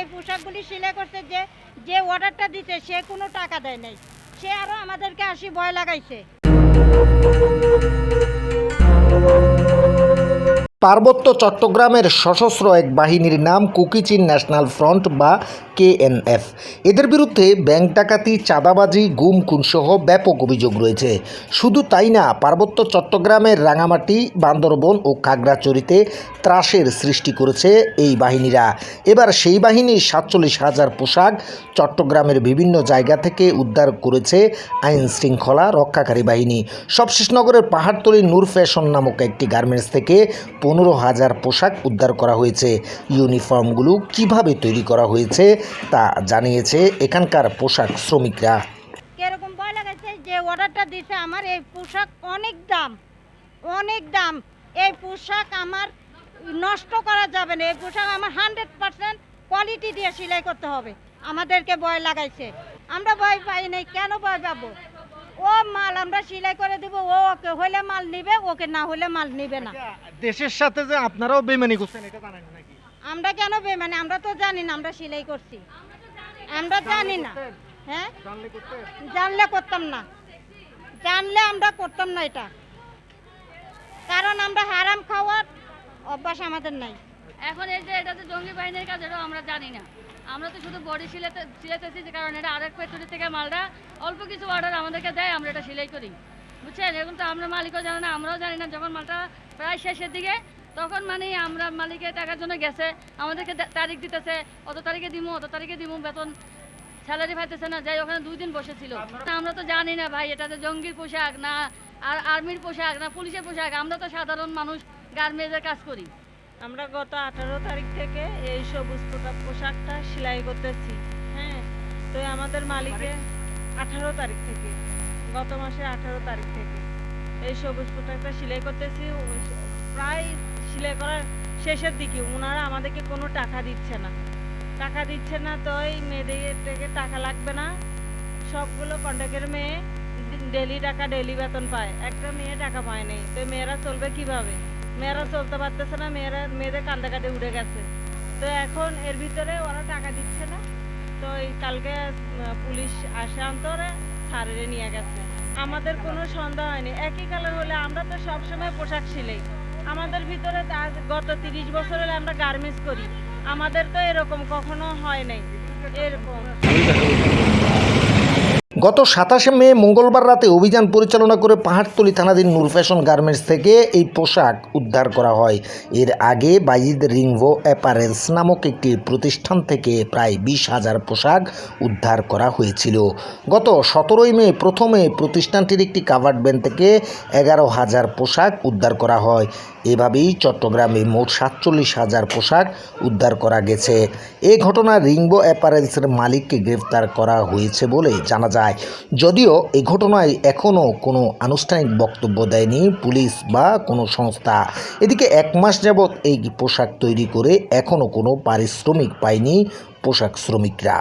এই পোশাকগুলি সেলাই করছে যে যে অর্ডারটা দিতে সে কোনো টাকা দেয় নাই। সে আরও আমাদেরকে আসি ভয় লাগাইছে। পার্বত্য চট্টগ্রামের সশস্ত্র এক বাহিনীর নাম কুকিচিন ন্যাশনাল ফ্রন্ট বা কেএনএফ। এদের বিরুদ্ধে ব্যাংক ডাকাতি, চাঁদাবাজি, গুম, খুনসহ ব্যাপক অভিযোগ রয়েছে। শুধু তাই না, পার্বত্য চট্টগ্রামের রাঙামাটি, বান্দরবন ও খাগড়াচড়িতে ত্রাসের সৃষ্টি করেছে এই বাহিনীরা। এবার সেই বাহিনীর সাতচল্লিশ হাজার পোশাক চট্টগ্রামের বিভিন্ন জায়গা থেকে উদ্ধার করেছে আইন শৃঙ্খলা রক্ষাকারী বাহিনী। সবশেষনগরের পাহাড়তলী নূর ফ্যাশন নামক একটি গার্মেন্টস থেকে পনেরো হাজার পোশাক উদ্ধার করা হয়েছে। ইউনিফর্মগুলো কীভাবে তৈরি করা হয়েছে তা জানিয়েছে এখানকার পোশাক শ্রমিকরা। কীরকম ভয় লাগাইছে যে অর্ডারটা দিছে আমার, এই পোশাক অনেক দাম অনেক দাম। এই পোশাক আমার নষ্ট করা যাবে না, এই পোশাক আমার হান্ড্রেড পার্সেন্ট কোয়ালিটি দিয়ে সেলাই করতে হবে। আমাদেরকে ভয় লাগাইছে। আমরা ভয় পাই নাই, কেন ভয় পাবো? ও মাল আমরা সেলাই করে দেব ও ওকে হইলে মাল নিবে ওকে না হলে মাল নিবে না। দেশের সাথে যে আপনারাও বেমানি করছেন এটা জানেন নাকি? আমরা কেন মানে আমরা তো জানি না আমরা সেলাই করছি। আমরা জানি না। হ্যাঁ? জানলে জানলে করতাম না। জানলে আমরা করতাম না এটা। কারণ আমরা হারাম খাওয়ার অভ্যাস আমাদের নাই। এখন এই যে এটা তো জঙ্গি বাহিনীর কাজ এটাও আমরা জানি না। আমরা তো শুধু বডি সিলাতে সিলাতেছি যে কারণ এটা আরেক ফ্যাক্টরি থেকে মালটা অল্প কিছু অর্ডার আমাদেরকে দেয়, আমরা এটা সেলাই করি। বুঝছেন? এখন তো আমরা মালিকও জানি না, আমরাও জানি না। যখন মালটা প্রায় শেষের দিকে, তখন মানে আমরা মালিকের টাকার জন্য গেছে, আমাদেরকে তারিখ দিতেছে, অত তারিখে দিমু, অত তারিখে দিমু, বেতন স্যালারি পাইতেছে না, যাই ওখানে দুই দিন বসেছিল। আমরা তো জানি না ভাই, এটা জঙ্গির পোশাক না আর আর্মির পোশাক না পুলিশের পোশাক, আমরা তো সাধারণ মানুষ গার্মেন্টসের কাজ করি। আমরা গত আঠারো তারিখ থেকে এই সবুজ পোশাক পোশাকটা সেলাই করতেছি হ্যাঁ? তো আমাদের মালিকে আঠারো তারিখ থেকে, গত মাসে আঠারো তারিখ থেকে এই সবুজ পোশাকটা সেলাই করতেছি। প্রায় সেলাই করার শেষের দিকে ওনারা আমাদেরকে কোনো টাকা দিচ্ছে না। টাকা দিচ্ছে না তো এই মেয়েদের থেকে টাকা লাগবে না। সবগুলো কন্ট্রাক্টের মেয়ে ডেলি টাকা, ডেলি বেতন পায়। একটা মেয়ে টাকা পায় নাই। তো মেয়েরা চলবে কীভাবে? মেয়েরা চলতে পারতেছে না, মেয়েরা, মেয়েদের কান্দে কাটে উঠে গেছে। তো এখন এর ভিতরে ওরা টাকা দিচ্ছে না। তো এই কালকে পুলিশ আসে অন্তরে সারেরে নিয়ে গেছে। আমাদের কোনো সন্দেহ হয়নি। একই কালার হলে আমরা তো সবসময় পোশাক সিলাই। আমাদের ভিতরে গত তিরিশ বছর হলে আমরা গার্মেন্টস করি। আমাদের তো এরকম কখনো হয় নাই। এরকম। গত সাতাশে মে মঙ্গলবার রাতে অভিযান পরিচালনা করে পাহাড়তলি থানাধীন নূর ফ্যাশন গার্মেন্টস থেকে এই পোশাক উদ্ধার করা হয়। এর আগে বাইজিদ রিংভো অ্যাপারেলস নামক একটি প্রতিষ্ঠান থেকে প্রায় বিশ হাজার পোশাক উদ্ধার করা হয়েছিল। গত সতেরোই মে প্রথমে প্রতিষ্ঠানটির একটি কাভার্ড ব্যান থেকে এগারো হাজার পোশাক উদ্ধার করা হয়। এভাবেই চট্টগ্রামে মোট সাতচল্লিশ হাজার পোশাক উদ্ধার করা গেছে। এ ঘটনায় রিংবো অ্যাপারেলসের মালিককে গ্রেফতার করা হয়েছে বলে জানা যায়। যদিও এই ঘটনায় এখনও কোনো আনুষ্ঠানিক বক্তব্য দেয়নি পুলিশ বা কোনো সংস্থা। এদিকে এক মাস যাবৎ এই পোশাক তৈরি করে এখনও কোনো পারিশ্রমিক পায়নি পোশাক শ্রমিকরা।